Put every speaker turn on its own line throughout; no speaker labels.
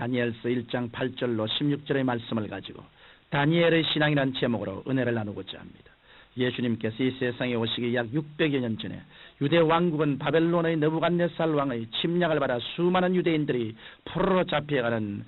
다니엘서 1장 8절로 16절의 말씀을 가지고 다니엘의 신앙이라는 제목으로 은혜를 나누고자 합니다. 예수님께서 이 세상에 오시기 약 600여 년 전에 유대 왕국은 바벨론의 느부갓네살 왕의 침략을 받아 수많은 유대인들이 포로로 잡혀가는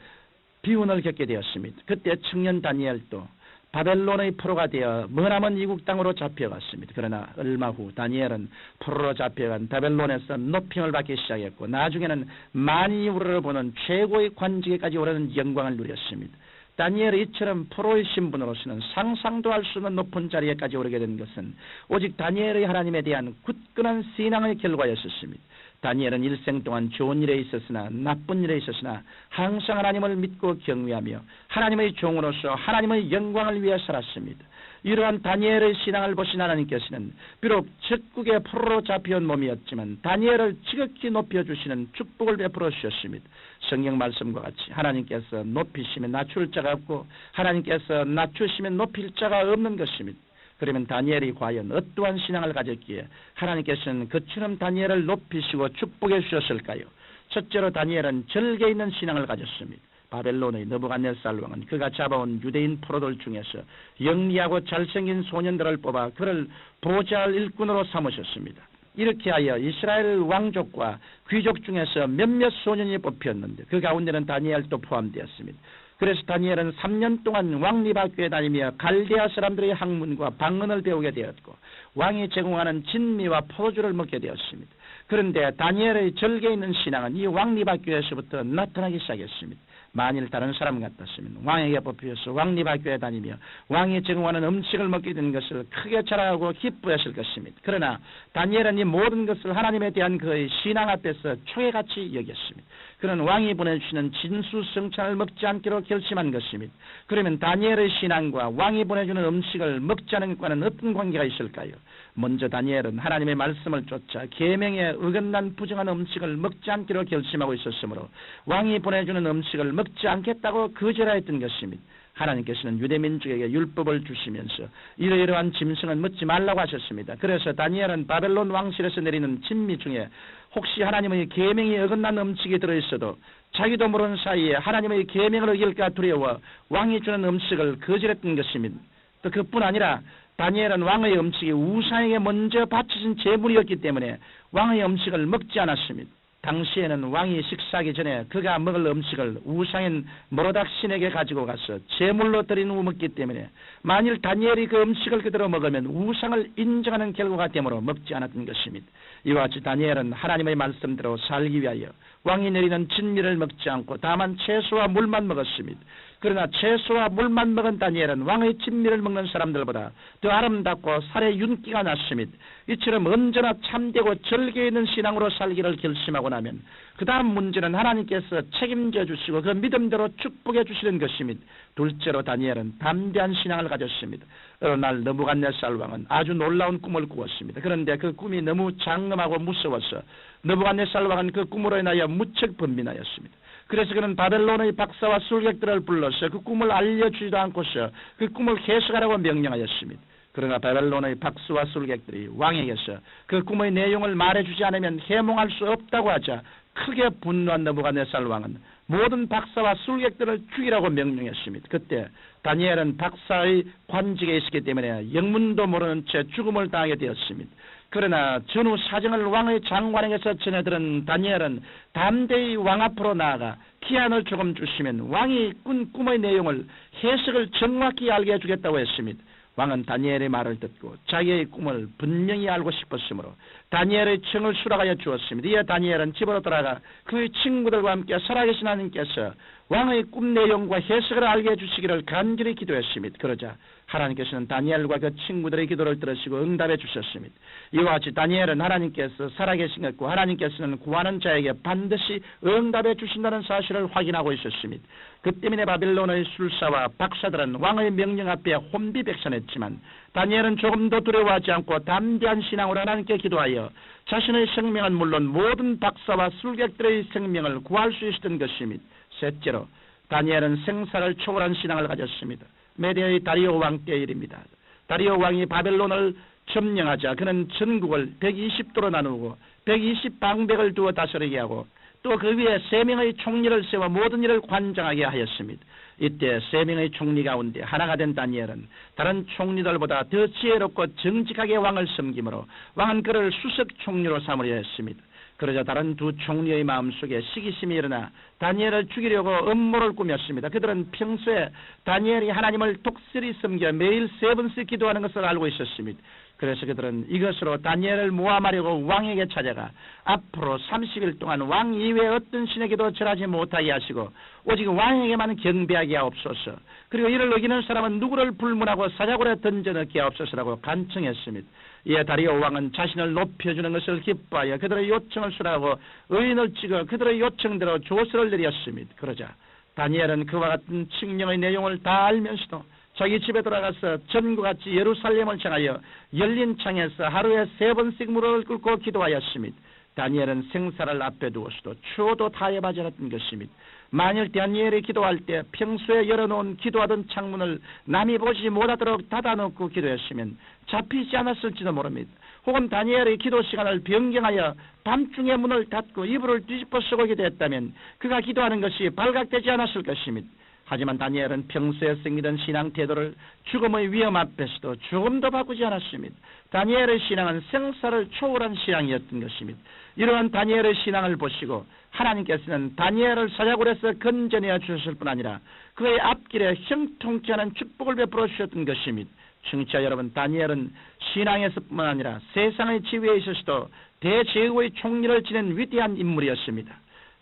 비운을 겪게 되었습니다. 그때 청년 다니엘도 바벨론의 포로가 되어 머나먼 이국 땅으로 잡혀갔습니다. 그러나 얼마 후 다니엘은 포로로 잡혀간 바벨론에서 높임을 받기 시작했고 나중에는 만인이 우러러보는 최고의 관직에까지 오르는 영광을 누렸습니다. 다니엘이 이처럼 프로의 신분으로서는 상상도 할 수 없는 높은 자리에까지 오르게 된 것은 오직 다니엘의 하나님에 대한 굳건한 신앙의 결과였었습니다. 다니엘은 일생 동안 좋은 일에 있었으나 나쁜 일에 있었으나 항상 하나님을 믿고 경외하며 하나님의 종으로서 하나님의 영광을 위해 살았습니다. 이러한 다니엘의 신앙을 보신 하나님께서는 비록 적국의 포로로 잡혀온 몸이었지만 다니엘을 지극히 높여주시는 축복을 베풀어 주셨습니다. 성경 말씀과 같이 하나님께서 높이시면 낮출 자가 없고 하나님께서 낮추시면 높일 자가 없는 것입니다. 그러면 다니엘이 과연 어떠한 신앙을 가졌기에 하나님께서는 그처럼 다니엘을 높이시고 축복해 주셨을까요? 첫째로 다니엘은 절개 있는 신앙을 가졌습니다. 바벨론의 너부갓네살 왕은 그가 잡아온 유대인 포로들 중에서 영리하고 잘생긴 소년들을 뽑아 그를 보잘 일꾼으로 삼으셨습니다. 이렇게 하여 이스라엘 왕족과 귀족 중에서 몇몇 소년이 뽑혔는데 그 가운데는 다니엘도 포함되었습니다. 그래서 다니엘은 3년 동안 왕립학교에 다니며 갈대아 사람들의 학문과 방언을 배우게 되었고 왕이 제공하는 진미와 포도주를 먹게 되었습니다. 그런데 다니엘의 절개 있는 신앙은 이 왕립학교에서부터 나타나기 시작했습니다. 만일 다른 사람 같았으면 왕에게 뽑혀서 왕립학교에 다니며 왕이 제공하는 음식을 먹게 된 것을 크게 자랑하고 기뻐했을 것입니다. 그러나 다니엘은 이 모든 것을 하나님에 대한 그의 신앙 앞에서 초회같이 여겼습니다. 그는 왕이 보내주시는 진수성찬을 먹지 않기로 결심한 것입니다. 그러면 다니엘의 신앙과 왕이 보내주는 음식을 않은 것과는 어떤 관계가 있을까요? 먼저 다니엘은 하나님의 말씀을 쫓아 계명에 어긋난 부정한 음식을 먹지 않기로 결심하고 있었으므로 왕이 보내주는 음식을 먹지 않겠다고 거절하였던 것입니다. 하나님께서는 유대민족에게 율법을 주시면서 이러이러한 짐승은 먹지 말라고 하셨습니다. 그래서 다니엘은 바벨론 왕실에서 내리는 진미 중에 혹시 하나님의 계명이 어긋난 음식이 들어있어도 자기도 모르는 사이에 하나님의 계명을 어길까 두려워 왕이 주는 음식을 거절했던 것입니다. 또 그뿐 아니라 다니엘은 왕의 음식이 우상에게 먼저 바쳐진 제물이었기 때문에 왕의 음식을 먹지 않았습니다. 당시에는 왕이 식사하기 전에 그가 먹을 음식을 우상인 모로닥 신에게 가지고 가서 제물로 드린 후 먹기 때문에 만일 다니엘이 그 음식을 그대로 먹으면 우상을 인정하는 결과가 되므로 먹지 않았던 것입니다. 이와 같이 다니엘은 하나님의 말씀대로 살기 위하여 왕이 내리는 진미를 먹지 않고 다만 채소와 물만 먹었습니다. 그러나 채소와 물만 먹은 다니엘은 왕의 진미를 먹는 사람들보다 더 아름답고 살에 윤기가 났습니다. 이처럼 언제나 참되고 절개 있는 신앙으로 살기를 결심하고 나면 그 다음 문제는 하나님께서 책임져 주시고 그 믿음대로 축복해 주시는 것입니다. 둘째로 다니엘은 담대한 신앙을 가졌습니다. 어느 날 너부갓네살 왕은 아주 놀라운 꿈을 꾸었습니다. 그런데 그 꿈이 너무 장엄하고 무서워서 너부갓네살 왕은 그 꿈으로 인하여 무척 번민하였습니다. 그래서 그는 바벨론의 박사와 술객들을 불러서 그 꿈을 알려주지도 않고서 그 꿈을 해석하라고 명령하였습니다. 그러나 바벨론의 박수와 술객들이 왕에게서 그 꿈의 내용을 말해주지 않으면 해몽할 수 없다고 하자 크게 분노한 너부갓네살 왕은 모든 박사와 술객들을 죽이라고 명령했습니다. 그때 다니엘은 박사의 관직에 있었기 때문에 영문도 모르는 채 죽음을 당하게 되었습니다. 그러나 전후 사정을 왕의 장관에게서 전해들은 다니엘은 담대히 왕 앞으로 나아가 기한을 조금 주시면 왕이 꾼 꿈의 내용을 해석을 정확히 알게 해주겠다고 했습니다. 왕은 다니엘의 말을 듣고 자기의 꿈을 분명히 알고 싶었으므로 다니엘의 청을 수락하여 주었습니다. 이에 다니엘은 집으로 돌아가 그의 친구들과 함께 살아계신 하나님께서 왕의 꿈 내용과 해석을 알게 해주시기를 간절히 기도했습니다. 그러자 하나님께서는 다니엘과 그 친구들의 기도를 들으시고 응답해 주셨습니다. 이와 같이 다니엘은 하나님께서 살아계신 것과 하나님께서는 구하는 자에게 반드시 응답해 주신다는 사실을 확인하고 있었습니다. 그 때문에 바빌론의 술사와 박사들은 왕의 명령 앞에 혼비백산했지만 다니엘은 조금도 두려워하지 않고 담대한 신앙으로 하나님께 기도하여 자신의 생명은 물론 모든 박사와 술객들의 생명을 구할 수 있었던 것입니다. 셋째로 다니엘은 생사를 초월한 신앙을 가졌습니다. 메디아의 다리오 왕 때의 일입니다. 다리오 왕이 바벨론을 점령하자 그는 전국을 120도로 나누고 120방백을 두어 다스리게 하고 또 그 위에 세 명의 총리를 세워 모든 일을 관장하게 하였습니다. 이때 세 명의 총리 가운데 하나가 된 다니엘은 다른 총리들보다 더 지혜롭고 정직하게 왕을 섬김으로 왕은 그를 수석 총리로 삼으려 했습니다. 그러자 다른 두 총리의 마음속에 시기심이 일어나 다니엘을 죽이려고 음모를 꾸몄습니다. 그들은 평소에 다니엘이 하나님을 독실히 섬겨 매일 세 번씩 기도하는 것을 알고 있었습니다. 그래서 그들은 이것으로 다니엘을 모함하려고 왕에게 찾아가 앞으로 30일 동안 왕 이외에 어떤 신에게도 절하지 못하게 하시고 오직 왕에게만 경배하게 하옵소서. 그리고 이를 어기는 사람은 누구를 불문하고 사자굴에 던져 넣게 하옵소서라고 간청했습니다. 이에 다리오 왕은 자신을 높여주는 것을 기뻐하여 그들의 요청을 수락하고 의인을 찍어 그들의 요청대로 조서를 내렸습니다. 그러자 다니엘은 그와 같은 칙령의 내용을 다 알면서도 자기 집에 돌아가서 전과 같이 예루살렘을 향하여 열린 창에서 하루에 세 번씩 무릎을 꿇고 기도하였습니다. 다니엘은 생사를 앞에 두었어도 추워도 타협하지 않았던 것입니다. 만일 다니엘이 기도할 때 평소에 열어놓은 기도하던 창문을 남이 보지 못하도록 닫아놓고 기도했으면 잡히지 않았을지도 모릅니다. 혹은 다니엘의 기도 시간을 변경하여 밤중에 문을 닫고 이불을 뒤집어 쓰고 기도했다면 그가 기도하는 것이 발각되지 않았을 것입니다. 하지만 다니엘은 평소에 생기던 신앙 태도를 죽음의 위험 앞에서도 조금도 바꾸지 않았습니다. 다니엘의 신앙은 생사를 초월한 신앙이었던 것입니다. 이러한 다니엘의 신앙을 보시고 하나님께서는 다니엘을 사자굴에서 건져내어 주셨을 뿐 아니라 그의 앞길에 형통케 하는 축복을 베풀어 주셨던 것입니다. 청취자 여러분, 다니엘은 신앙에서뿐만 아니라 세상의 지위에 있어서도 대제국의 총리를 지낸 위대한 인물이었습니다.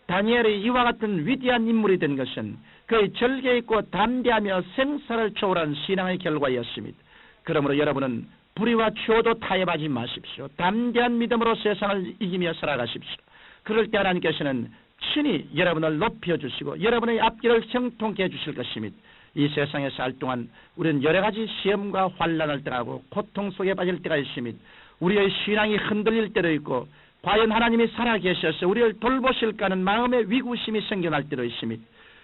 다니엘이 이와 같은 위대한 인물이 된 것은 그의 절개 있고 담대하며 생사를 초월한 신앙의 결과였습니다. 그러므로 여러분은 불의와 추워도 타협하지 마십시오. 담대한 믿음으로 세상을 이기며 살아가십시오. 그럴 때 하나님께서는 친히 여러분을 높여주시고 여러분의 앞길을 형통케 해주실 것입니다. 이 세상에 살 동안 우리는 여러 가지 시험과 환란을 당하고 고통 속에 빠질 때가 있습니다. 우리의 신앙이 흔들릴 때도 있고 과연 하나님이 살아계셔서 우리를 돌보실까 하는 마음의 위구심이 생겨날 때도 있습니다.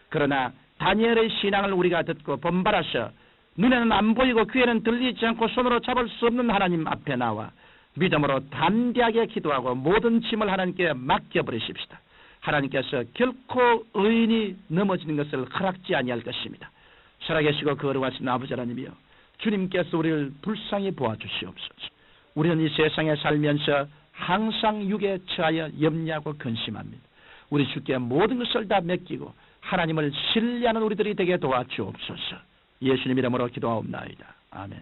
그러나 다니엘의 신앙을 우리가 듣고 본발하셔 눈에는 안 보이고 귀에는 들리지 않고 손으로 잡을 수 없는 하나님 앞에 나와 믿음으로 담대하게 기도하고 모든 짐을 하나님께 맡겨버리십시다. 하나님께서 결코 의인이 넘어지는 것을 허락지 아니할 것입니다. 살아계시고 거룩하신 아버지 하나님이여 주님께서 우리를 불쌍히 보아주시옵소서. 우리는 이 세상에 살면서 항상 육에 처하여 염려하고 근심합니다. 우리 주께 모든 것을 다 맡기고 하나님을 신뢰하는 우리들이 되게 도와주옵소서. 예수님 이름으로 기도하옵나이다. 아멘.